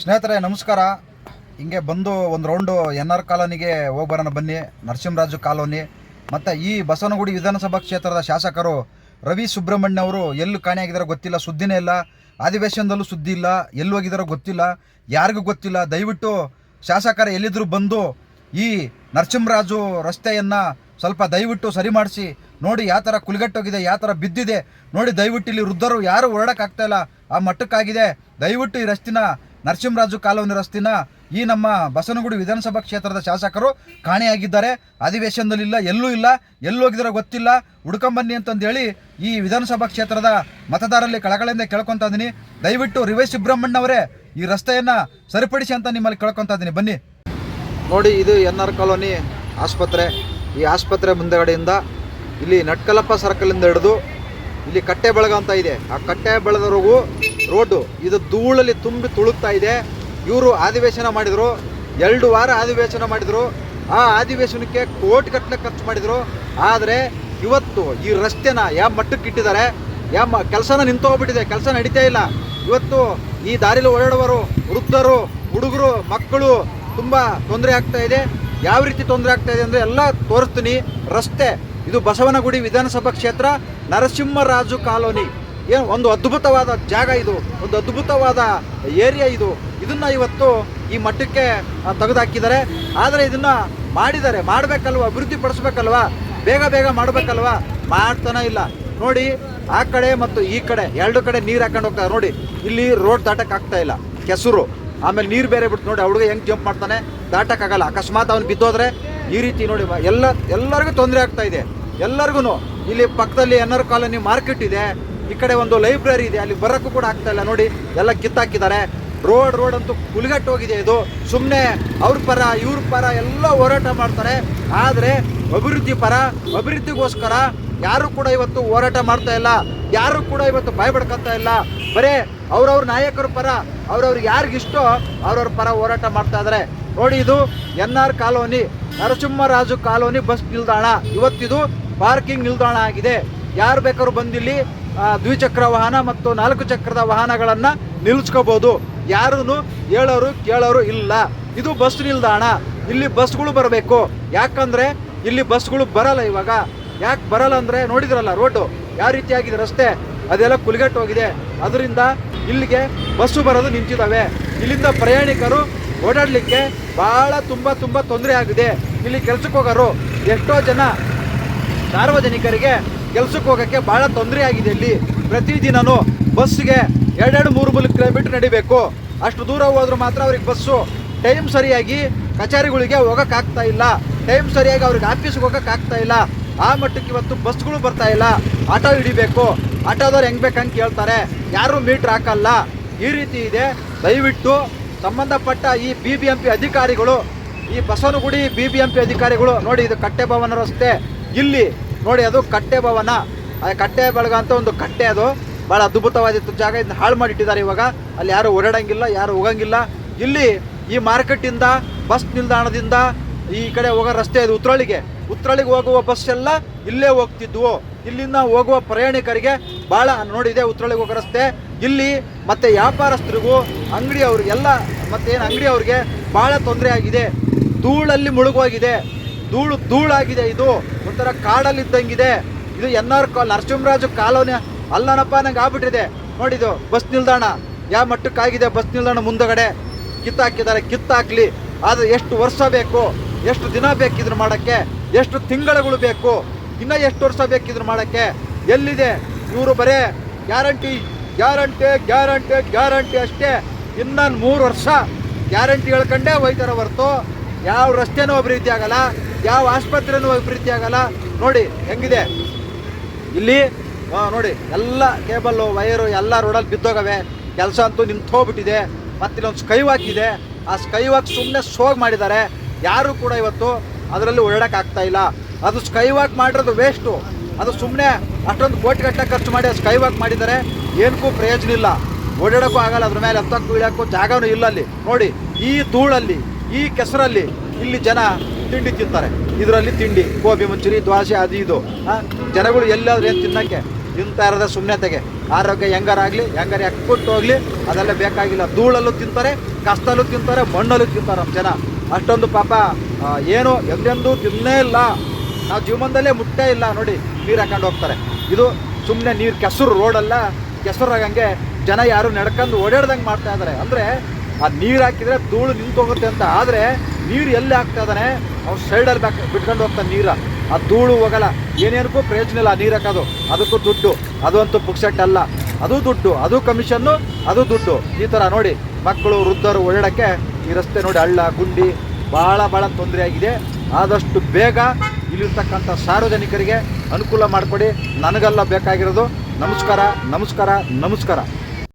ಸ್ನೇಹಿತರೆ, ನಮಸ್ಕಾರ. ಹಿಂಗೆ ಬಂದು ಒಂದು ರೌಂಡು ಎನ್ ಆರ್ ಕಾಲೋನಿಗೆ ಹೋಗಿ ಬರೋಣ ಬನ್ನಿ, ನರಸಿಂಹರಾಜು ಕಾಲೋನಿ. ಮತ್ತು ಈ ಬಸವನಗುಡಿ ವಿಧಾನಸಭಾ ಕ್ಷೇತ್ರದ ಶಾಸಕರು ರವಿ ಸುಬ್ರಹ್ಮಣ್ಯ ಅವರು ಎಲ್ಲಿ ಕಾಣೆಯಾಗಿದ್ದಾರೋ ಗೊತ್ತಿಲ್ಲ, ಸುದ್ದಿನೇ ಇಲ್ಲ. ಅಧಿವೇಶನದಲ್ಲೂ ಸುದ್ದಿ ಇಲ್ಲ, ಎಲ್ಲಿ ಹೋಗಿದ್ದಾರೋ ಗೊತ್ತಿಲ್ಲ, ಯಾರಿಗೂ ಗೊತ್ತಿಲ್ಲ. ದಯವಿಟ್ಟು ಶಾಸಕರ ಎಲ್ಲಿದ್ದರೂ ಬಂದು ಈ ನರಸಿಂಹರಾಜು ರಸ್ತೆಯನ್ನು ಸ್ವಲ್ಪ ದಯವಿಟ್ಟು ಸರಿ ಮಾಡಿಸಿ, ನೋಡಿ ಯಾವ ಥರ ಕುಲಿಗಟ್ಟೋಗಿದೆ, ಯಾವ ಥರ ಬಿದ್ದಿದೆ, ನೋಡಿ ದಯವಿಟ್ಟು ಇಲ್ಲಿ ವೃದ್ಧರು ಯಾರು ಹೊರಡೋಕ್ಕಾಗ್ತಾ ಇಲ್ಲ, ಆ ಮಟ್ಟಕ್ಕಾಗಿದೆ. ದಯವಿಟ್ಟು ಈ ರಸ್ತಿನ ನರಸಿಂಹರಾಜು ಕಾಲೋನಿ ರಸ್ತಿನ ಈ ನಮ್ಮ ಬಸನಗುಡಿ ವಿಧಾನಸಭಾ ಕ್ಷೇತ್ರದ ಶಾಸಕರು ಕಾಣೆಯಾಗಿದ್ದಾರೆ. ಅಧಿವೇಶನದಲ್ಲಿಲ್ಲ ಎಲ್ಲೂ ಇಲ್ಲ, ಎಲ್ಲೂ ಹೋಗಿದಾರೋ ಗೊತ್ತಿಲ್ಲ. ಹುಡ್ಕೊಂಬನ್ನಿ ಅಂತಂದೇಳಿ ಈ ವಿಧಾನಸಭಾ ಕ್ಷೇತ್ರದ ಮತದಾರರಲ್ಲಿ ಕಳಕಳಿಂದ ಕೇಳ್ಕೊತಾ ಇದ್ದೀನಿ ದಯವಿಟ್ಟು ರಿವೈ ಸುಬ್ರಹ್ಮಣ್ಯ ಅವರೇ ಈ ರಸ್ತೆಯನ್ನು ಸರಿಪಡಿಸಿ ಅಂತ ನಿಮ್ಮಲ್ಲಿ ಕೇಳ್ಕೊತಾ ಇದ್ದೀನಿ ಬನ್ನಿ. ನೋಡಿ, ಇದು ಎನ್ ಆರ್ ಕಾಲೋನಿ ಆಸ್ಪತ್ರೆ. ಈ ಆಸ್ಪತ್ರೆ ಮುಂದೆಗಡೆಯಿಂದ ಇಲ್ಲಿ ನಟ್ಕಲಪ್ಪ ಇಂದ ಹಿಡಿದು ಇಲ್ಲಿ ಕಟ್ಟೆ ಬಳಗ ಅಂತ ಇದೆ. ಆ ಕಟ್ಟೆ ಬೆಳೆದವರೆಗೂ ರೋಡು ಇದು ಧೂಳಲ್ಲಿ ತುಂಬಿ ತುಳುಕ್ತಾ ಇದೆ. ಇವರು ಅಧಿವೇಶನ ಮಾಡಿದರು. ಎರಡು ವಾರ ಅಧಿವೇಶನ ಮಾಡಿದರು. ಆ ಅಧಿವೇಶನಕ್ಕೆ ಕೋಟಿ ಗಟ್ಟಲೆ ಖರ್ಚು ಮಾಡಿದರು. ಆದರೆ ಇವತ್ತು ಈ ರಸ್ತೆನ ಯಾವ ಮಟ್ಟಕ್ಕೆ ಇಟ್ಟಿದ್ದಾರೆ? ಯಾವ ಕೆಲಸನ ನಿಂತು ಹೋಗ್ಬಿಟ್ಟಿದೆ. ಕೆಲಸ ನಡೀತಾ ಇಲ್ಲ. ಇವತ್ತು ಈ ದಾರಿಲಿ ಓಡಾಡುವರು ವೃದ್ಧರು, ಹುಡುಗರು, ಮಕ್ಕಳು ತುಂಬ ತೊಂದರೆ ಆಗ್ತಾ ಇದೆ. ಯಾವ ರೀತಿ ತೊಂದರೆ ಆಗ್ತಾ ಇದೆ ಅಂದರೆ ಎಲ್ಲ ತೋರಿಸ್ತೀನಿ. ರಸ್ತೆ, ಇದು ಬಸವನಗುಡಿ ವಿಧಾನಸಭಾ ಕ್ಷೇತ್ರ, ನರಸಿಂಹರಾಜು ಕಾಲೋನಿ. ಏನು ಒಂದು ಅದ್ಭುತವಾದ ಜಾಗ ಇದು, ಒಂದು ಅದ್ಭುತವಾದ ಏರಿಯಾ ಇದು. ಇದನ್ನು ಇವತ್ತು ಈ ಮಟ್ಟಕ್ಕೆ ತೆಗೆದುಹಾಕಿದ್ದಾರೆ ಆದರೆ ಇದನ್ನು ಮಾಡಿದ್ದಾರೆ. ಮಾಡಬೇಕಲ್ವ? ಅಭಿವೃದ್ಧಿ ಪಡಿಸ್ಬೇಕಲ್ವಾ ಬೇಗ ಬೇಗ ಮಾಡಬೇಕಲ್ವಾ? ಮಾಡ್ತಾನೆ ಇಲ್ಲ. ನೋಡಿ, ಆ ಕಡೆ ಮತ್ತು ಈ ಕಡೆ, ಎರಡು ಕಡೆ ನೀರು ಹಾಕೊಂಡು ಹೋಗ್ತಾರೆ. ನೋಡಿ, ಇಲ್ಲಿ ರೋಡ್ ದಾಟಕ್ಕೆ ಆಗ್ತಾ ಇಲ್ಲ. ಕೆಸರು. ಆಮೇಲೆ ನೀರು ಬೇರೆ ಬಿಟ್ಟು ನೋಡಿ ಹುಡುಗ ಹೆಂಗೆ ಜಂಪ್ ಮಾಡ್ತಾನೆ? ದಾಟಕ್ಕಾಗಲ್ಲ ಅಕಸ್ಮಾತ್ ಅವ್ನು ಬಿದ್ದೋದ್ರೆ ಈ ರೀತಿ ನೋಡಿ, ಎಲ್ಲ, ಎಲ್ಲರಿಗೂ ತೊಂದರೆ ಆಗ್ತಾ ಇದೆ. ಎಲ್ಲರಿಗೂ ಇಲ್ಲಿ ಪಕ್ಕದಲ್ಲಿ ಎನ್ ಆರ್ ಕಾಲೋನಿ ಮಾರ್ಕೆಟ್ ಇದೆ. ಈ ಕಡೆ ಒಂದು ಲೈಬ್ರರಿ ಇದೆ, ಅಲ್ಲಿ ಬರೋಕ್ಕೂ ಕೂಡ ಆಗ್ತಾ ಇಲ್ಲ. ನೋಡಿ, ಎಲ್ಲ ಕಿತ್ತಾಕಿದ್ದಾರೆ. ರೋಡ್ ರೋಡ್ ಅಂತೂ ಕುಲುಗಟ್ಟು ಹೋಗಿದೆ ಇದು. ಸುಮ್ಮನೆ ಅವ್ರ ಪರ, ಇವ್ರ ಪರ ಎಲ್ಲ ಹೋರಾಟ ಮಾಡ್ತಾರೆ. ಆದರೆ ಅಭಿವೃದ್ಧಿ ಪರ, ಅಭಿವೃದ್ಧಿಗೋಸ್ಕರ ಯಾರು ಕೂಡ ಇವತ್ತು ಹೋರಾಟ ಮಾಡ್ತಾ ಇಲ್ಲ. ಯಾರು ಕೂಡ ಇವತ್ತು ಭಯ ಇಲ್ಲ. ಬರೇ ಅವ್ರವ್ರ ನಾಯಕರ ಪರ, ಅವ್ರವ್ರಿಗೆ ಯಾರಿಗಿಷ್ಟೋ ಅವ್ರವ್ರ ಪರ ಹೋರಾಟ ಮಾಡ್ತಾ ಇದ್ದಾರೆ ನೋಡಿ ಇದು N R colony, Narasimharaju colony bus ನಿಲ್ದಾಣ. ಇವತ್ತಿದು ಪಾರ್ಕಿಂಗ್ ನಿಲ್ದಾಣ ಆಗಿದೆ. ಯಾರು ಬೇಕಾದ್ರೂ ಬಂದಿಲ್ಲಿ ದ್ವಿಚಕ್ರ ವಾಹನ ಮತ್ತು ನಾಲ್ಕು ಚಕ್ರದ ವಾಹನಗಳನ್ನು ನಿಲ್ಲಿಸ್ಕೋಬೋದು ಯಾರೂ ಹೇಳೋರು ಕೇಳೋರು ಇಲ್ಲ. ಇದು ಬಸ್ ನಿಲ್ದಾಣ. ಇಲ್ಲಿ ಬಸ್ಗಳು ಬರಬೇಕು. ಯಾಕಂದರೆ ಇಲ್ಲಿ ಬಸ್ಗಳು ಬರಲ್ಲ ಇವಾಗ. ಯಾಕೆ ಬರಲ್ಲ ಅಂದರೆ ನೋಡಿದ್ರಲ್ಲ ರೋಡು? ಯಾವ ರೀತಿಯಾಗಿದೆ ರಸ್ತೆ? ಅದೆಲ್ಲ ಕುಲಿಗಟ್ಟೋಗಿದೆ ಅದರಿಂದ ಇಲ್ಲಿಗೆ ಬಸ್ಸು ಬರೋದು ನಿಂತಿದ್ದಾವೆ ಇಲ್ಲಿಂದ ಪ್ರಯಾಣಿಕರು ಓಡಾಡಲಿಕ್ಕೆ ಭಾಳ ತುಂಬ ತುಂಬ ತೊಂದರೆ ಆಗಿದೆ. ಇಲ್ಲಿ ಕೆಲಸಕ್ಕೆ ಹೋಗೋರು ಎಷ್ಟೋ ಜನ ಸಾರ್ವಜನಿಕರಿಗೆ ಕೆಲ್ಸಕ್ಕೆ ಹೋಗೋಕ್ಕೆ ಭಾಳ ತೊಂದರೆ ಆಗಿದೆ ಇಲ್ಲಿ. ಪ್ರತಿದಿನನೂ ಬಸ್ಸಿಗೆ ಎರಡೆರಡು ಮೂರು ಮೂರು ಕಿಲೋಮೀಟ್ರ್ ನಡಿಬೇಕು. ಅಷ್ಟು ದೂರ ಹೋದ್ರು ಮಾತ್ರ ಅವ್ರಿಗೆ ಬಸ್ಸು ಟೈಮ್ ಸರಿಯಾಗಿ ಕಚೇರಿಗಳಿಗೆ ಹೋಗೋಕ್ಕಾಗ್ತಾ ಇಲ್ಲ. ಟೈಮ್ ಸರಿಯಾಗಿ ಅವ್ರಿಗೆ ಆಫೀಸ್ಗೆ ಹೋಗೋಕ್ಕಾಗ್ತಾ ಇಲ್ಲ. ಆ ಮಟ್ಟಕ್ಕೆ ಇವತ್ತು ಬಸ್ಗಳು ಬರ್ತಾ ಇಲ್ಲ. ಆಟೋ ಹಿಡಿಬೇಕು. ಆಟೋದವ್ರು ಹೆಂಗ್ ಬೇಕಂಗೆ ಕೇಳ್ತಾರೆ. ಯಾರೂ ಮೀಟ್ರ್ ಹಾಕಲ್ಲ. ಈ ರೀತಿ ಇದೆ. ದಯವಿಟ್ಟು ಸಂಬಂಧಪಟ್ಟ ಈ ಬಿ ಬಿ ಎಂ ಪಿ ಅಧಿಕಾರಿಗಳು, ಈ Basavanagudi B B M P ಅಧಿಕಾರಿಗಳು ನೋಡಿ, ಇದು ಕಟ್ಟೆಭವನ ರಸ್ತೆ. ಇಲ್ಲಿ ನೋಡಿ ಅದು ಕಟ್ಟೆ ಭವನ. ಕಟ್ಟೆ ಬಳಗ ಅಂತ ಒಂದು ಕಟ್ಟೆ ಅದು. ಭಾಳ ಅದ್ಭುತವಾದಿತ್ತು ಜಾಗ. ಇದನ್ನ ಹಾಳು ಮಾಡಿಟ್ಟಿದ್ದಾರೆ ಇವಾಗ. ಅಲ್ಲಿ ಯಾರು ಓಡಾಡಂಗಿಲ್ಲ, ಯಾರು ಹೋಗಂಗಿಲ್ಲ. ಇಲ್ಲಿ ಈ ಮಾರ್ಕೆಟಿಂದ ಬಸ್ ನಿಲ್ದಾಣದಿಂದ ಈ ಕಡೆ ಹೋಗೋ ರಸ್ತೆ ಇದು ಉತ್ರಳಿಗೆ. ಉತ್ರಳಿಗೆ ಹೋಗುವ ಬಸ್ ಎಲ್ಲ ಇಲ್ಲೇ ಹೋಗ್ತಿದ್ವು. ಇಲ್ಲಿಂದ ಹೋಗುವ ಪ್ರಯಾಣಿಕರಿಗೆ ಭಾಳ ನೋಡಿದೆ ಉತ್ರಳಿಗೆ ಹೋಗೋ ರಸ್ತೆ. ಇಲ್ಲಿ ಮತ್ತೆ ವ್ಯಾಪಾರಸ್ಥರಿಗೂ ಅಂಗಡಿಯವ್ರಿಗೆಲ್ಲ ಮತ್ತೆ ಏನು ಅಂಗಡಿಯವ್ರಿಗೆ ಭಾಳ ತೊಂದರೆ ಆಗಿದೆ. ಧೂಳಲ್ಲಿ ಮುಳುಗೋಗಿದೆ. ಧೂಳು, ಧೂಳಾಗಿದೆ ಇದು. ಒಂಥರ ಕಾಡಲ್ಲಿದ್ದಂಗಿದೆ. ಇದು ಎನ್ ಆರ್ ಕಾಲ್ ನರಸಿಂಹರಾಜು ಕಾಲೋನಿ ಅಲ್ಲನಪ್ಪ ನಂಗೆ ಆಗ್ಬಿಟ್ಟಿದೆ. ನೋಡಿದು ಬಸ್ ನಿಲ್ದಾಣ. ಯಾವ ಮಟ್ಟಕ್ಕಾಗಿದೆ ಬಸ್ ನಿಲ್ದಾಣ ಮುಂದಗಡೆ. ಕಿತ್ತಾಕಿದ್ದಾರೆ, ಕಿತ್ತಾಕ್ಲಿ. ಆದರೆ ಎಷ್ಟು ವರ್ಷ ಬೇಕು? ಎಷ್ಟು ದಿನ ಬೇಕಿದ್ರು ಮಾಡೋಕ್ಕೆ? ಎಷ್ಟು ತಿಂಗಳುಗಳು ಬೇಕು? ಇನ್ನೂ ಎಷ್ಟು ವರ್ಷ ಬೇಕಿದ್ರು ಮಾಡೋಕ್ಕೆ? ಎಲ್ಲಿದೆ? ಇವರು ಬರೇ ಗ್ಯಾರಂಟಿ ಗ್ಯಾರಂಟಿ ಗ್ಯಾರಂಟಿ ಗ್ಯಾರಂಟಿ ಅಷ್ಟೇ. ಇನ್ನೊಂದು ಮೂರು ವರ್ಷ ಗ್ಯಾರಂಟಿ ಹೇಳ್ಕೊಂಡೇ ಹೋಯ್ತಾರೆ ಹೊರ್ತು. ಯಾವ ರಸ್ತೆನೂ ಅಭಿವೃದ್ಧಿ ಆಗಲ್ಲ, ಯಾವ ಆಸ್ಪತ್ರೆನೂ ಅಭಿವೃದ್ಧಿ ಆಗಲ್ಲ. ನೋಡಿ, ಹೆಂಗಿದೆ? ಇಲ್ಲಿ ನೋಡಿ, ಎಲ್ಲ ಕೇಬಲ್ಲು ವೈರು, ಎಲ್ಲ ರೋಡಲ್ಲಿ ಬಿದ್ದೋಗವೆ. ಕೆಲಸ ಅಂತೂ ನಿಂತು ಹೋಗ್ಬಿಟ್ಟಿದೆ ಮತ್ತೆ ಇಲ್ಲೊಂದು ಸ್ಕೈ ವಾಕ್ ಇದೆ. ಆ ಸ್ಕೈ ವಾಕ್ ಸುಮ್ಮನೆ ಸೋಗ್ ಮಾಡಿದ್ದಾರೆ. ಯಾರು ಕೂಡ ಇವತ್ತು ಅದರಲ್ಲಿ ಓಡಾಡಕ್ಕೆ ಆಗ್ತಾ ಇಲ್ಲ. ಅದು ಸ್ಕೈ ವಾಕ್ ಮಾಡಿರೋದು ವೇಸ್ಟು ಅದು ಸುಮ್ಮನೆ ಅಷ್ಟೊಂದು ಕೋಟಿ ಗಟ್ಟಲೆ ಖರ್ಚು ಮಾಡಿ ಆ ಸ್ಕೈ ವಾಕ್ ಮಾಡಿದ್ದಾರೆ. ಏನಕ್ಕೂ ಪ್ರಯೋಜನ ಇಲ್ಲ. ಓಡಾಡೋಕ್ಕೂ ಆಗಲ್ಲ. ಅದ್ರ ಮೇಲೆ ಎತ್ತಕ್ಕೂ ಇಳಿಯೋಕ್ಕೂ ಜಾಗವೂ ಇಲ್ಲ ಅಲ್ಲಿ. ನೋಡಿ, ಈ ಧೂಳಲ್ಲಿ ಈ ಕೆಸರಲ್ಲಿ ಇಲ್ಲಿ ಜನ ತಿಂಡಿ ತಿಂತಾರೆ. ಇದರಲ್ಲಿ ತಿಂಡಿ, ಗೋಬಿ ಮಂಚೂರಿ, ದ್ವಾಸೆ ಅದು ಇದು. ಜನಗಳು ಎಲ್ಲಾದ್ರೂ ಏನು ತಿನ್ನಕ್ಕೆ ತಿಂತಾ ಸುಮ್ಮನೆ ತೆಗೆ ಆರೋಗ್ಯ ಹೆಂಗಾರಾಗಲಿ ಹೆಂಗಾರ ಕೊಟ್ಟು ಹೋಗಲಿ, ಅದೆಲ್ಲ ಬೇಕಾಗಿಲ್ಲ. ಧೂಳಲ್ಲೂ ತಿಂತಾರೆ, ಕಷ್ಟಲ್ಲೂ ತಿಂತಾರೆ, ಮಣ್ಣಲ್ಲೂ ತಿಂತಾರೆ ಜನ. ಅಷ್ಟೊಂದು ಪಾಪ ಏನು ಎಂದೆಂದೂ ತಿನ್ನೇ ಇಲ್ಲ. ನಾವು ಜೀವನದಲ್ಲೇ ಮುಟ್ಟೇ ಇಲ್ಲ, ನೋಡಿ, ನೀರು ಹಾಕೊಂಡು ಹೋಗ್ತಾರೆ. ಇದು ಸುಮ್ಮನೆ ನೀರು ಕೆಸರು ರೋಡಲ್ಲ, ಕೆಸರಾಗಂಗೆ ಜನ ಯಾರು ನಡ್ಕೊಂಡು ಓಡಾಡ್ದಂಗೆ ಮಾಡ್ತಾ ಇದ್ದಾರೆ ಅಂದರೆ ಆ ನೀರು ಹಾಕಿದ್ರೆ ಧೂಳು ನಿಂತೋಗುತ್ತೆ ಅಂತ. ಆದರೆ ನೀರು ಎಲ್ಲಿ ಹಾಕ್ತಾ ಇದ್ದಾನೆ? ಅವ್ನು ಸೈಡಲ್ಲಿ ಬ್ಯಾಕ್ ಬಿಟ್ಕೊಂಡು ಹೋಗ್ತಾನೆ ನೀರ. ಆ ಧೂಳು ಹೋಗಲ್ಲ. ಏನೇನಕ್ಕೂ ಪ್ರಯೋಜನ ಇಲ್ಲ ನೀರು ಹಾಕೋದು. ಅದಕ್ಕೂ ದುಡ್ಡು. ಅದು ಅಂತೂ ಪುಕ್ಸೆಟ್ ಅಲ್ಲ. ಅದು ದುಡ್ಡು. ಅದು ಕಮಿಷನ್ನು ಅದು ದುಡ್ಡು. ಈ ಥರ ನೋಡಿ ಮಕ್ಕಳು, ವೃದ್ಧರು ಓಡಾಡೋಕ್ಕೆ ಈ ರಸ್ತೆ ನೋಡಿ ಹಳ್ಳ, ಗುಂಡಿ ಭಾಳ ಭಾಳ ತೊಂದರೆ ಆಗಿದೆ. ಆದಷ್ಟು ಬೇಗ ಇಲ್ಲಿರ್ತಕ್ಕಂಥ ಸಾರ್ವಜನಿಕರಿಗೆ ಅನುಕೂಲ ಮಾಡಿಕೊಡಿ. ನನಗೆಲ್ಲ ಬೇಕಾಗಿರೋದು. ನಮಸ್ಕಾರ ನಮಸ್ಕಾರ ನಮಸ್ಕಾರ.